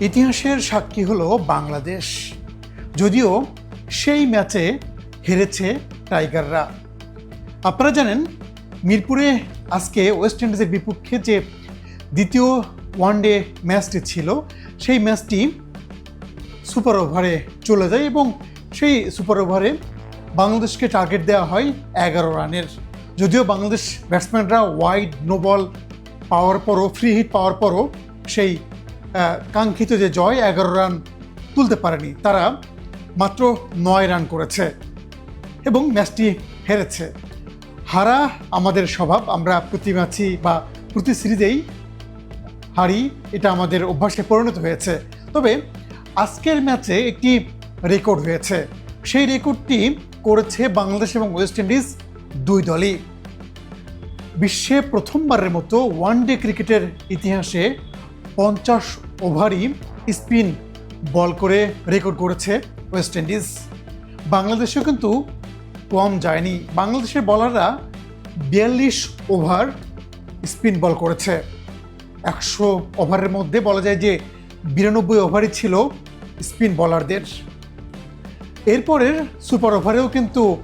ইতিহাসের সাক্ষী হলো বাংলাদেশ। যদিও সেই ম্যাচে হেরেছে টাইগাররা। আপনারা জানেন, মিরপুরে আজকে ওয়েস্ট ইন্ডিজের বিপক্ষে যে দ্বিতীয় ওয়ানডে ম্যাচটি ছিল, সেই ম্যাচটি সুপার ওভারে চলে যায় এবং সেই সুপার ওভারে বাংলাদেশকে টার্গেট দেওয়া হয় এগারো রানের। যদিও বাংলাদেশ ব্যাটসম্যানরা ওয়াইড নো বল পাওয়ার পরও ফ্রি হিট পাওয়ার পরও সেই কাঙ্ক্ষিত যে জয়, এগারো রান তুলতে পারেনি। তারা মাত্র নয় রান করেছে এবং ম্যাচটি হেরেছে। হারা আমাদের স্বভাব, আমরা প্রতি ম্যাচই বা প্রতি সিরিজেই হারি, এটা আমাদের অভ্যাসে পরিণত হয়েছে। তবে আজকের ম্যাচে একটি রেকর্ড হয়েছে। সেই রেকর্ডটি করেছে বাংলাদেশ এবং ওয়েস্ট ইন্ডিজ দুই দলই। বিশ্বে প্রথমবারের মতো ওয়ানডে ক্রিকেটের ইতিহাসে পঞ্চাশ ওভারই স্পিন বল করে রেকর্ড করেছে ওয়েস্ট ইন্ডিজ। বাংলাদেশেও কিন্তু কম যায়নি। বাংলাদেশের বলাররা বিয়াল্লিশ ওভার স্পিন বল করেছে। একশো ওভারের মধ্যে বলা যায় যে বিরানব্বই ওভারই ছিল স্পিন বলারদের। এরপরের সুপার ওভারেও কিন্তু